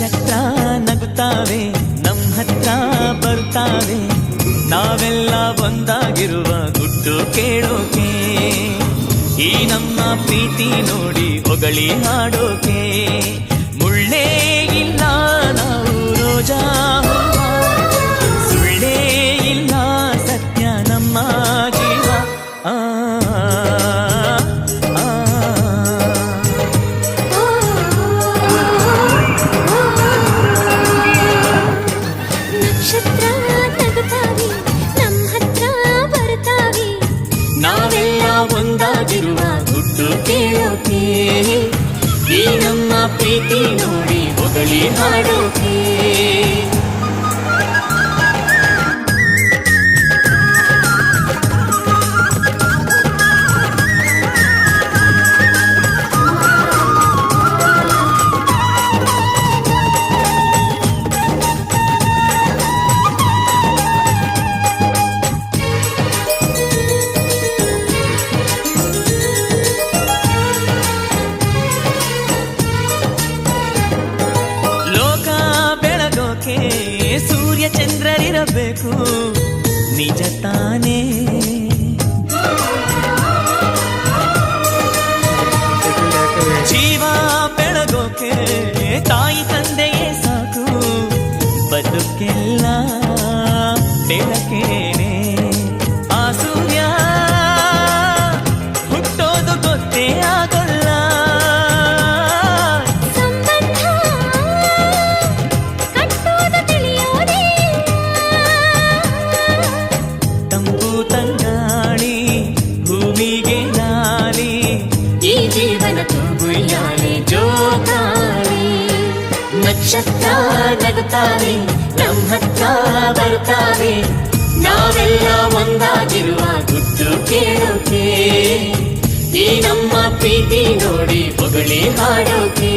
ನಕ್ಷತ್ರ ನಗುತ್ತಾವೆ ನಮ್ಮ ಹತ್ರ ಬರ್ತಾವೆ ನಾವೆಲ್ಲ ಒಂದಾಗಿರುವ ಗುಟ್ಟು ಕೇಳೋಕೆ. ಈ ನಮ್ಮ ಪ್ರೀತಿ ನೋಡಿ ಹೊಗಳಿ ಹಾಡೋಕೆ. ಒಂದಾಗಿರುವ ಗುಟ್ಟು ಕೇಳೋಕೆ. ಈ ನಮ್ಮ ಪ್ರೀತಿ ನೋಡಿ ಹೊಗಳಿ ಹಾಡೋಕೆ. ಬೆಳಕೇನೆ. ಆ ಸೂರ್ಯ ಹುಟ್ಟೋದು ಗೊತ್ತೇ ಆಗಲ್ಲ. ತಂಪು ತಂಗಾಳಿ ಭೂಮಿಗೆ ಲಾಲಿ ಈ ಜೀವನ ತುಂಬುಯ್ಯಾಲೆ ಜೋಕಾಲಿ. ನಕ್ಷತ್ರ ನಗುತ್ತಾನೆ ನಮ್ಮ ಬರ್ತಾವೆ ನಾವೆಲ್ಲ ಒಂದಾಗಿರುವ ಗುಟ್ಟು ಕೇಳೋಕೆ ಈ ನಮ್ಮ ಪ್ರೀತಿ ನೋಡಿ ಹೊಗಳಿ ಹಾಡೋಕೆ.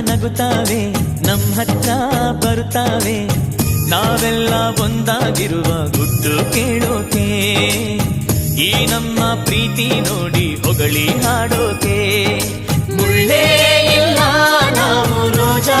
ನಗುತ್ತಾವೆ ನಮ್ಮ ಹತ್ರ ಬರುತ್ತಾವೆ. ನಾವೆಲ್ಲ ಒಂದಾಗಿರುವ ಗುಟ್ಟು ಕೇಳೋಕೆ. ಈ ನಮ್ಮ ಪ್ರೀತಿ ನೋಡಿ ಹೊಗಳಿ ಹಾಡೋಕೆ. ಮುಳ್ಳೇ ಇಲ್ಲ, ನಾವು ರೋಜಾ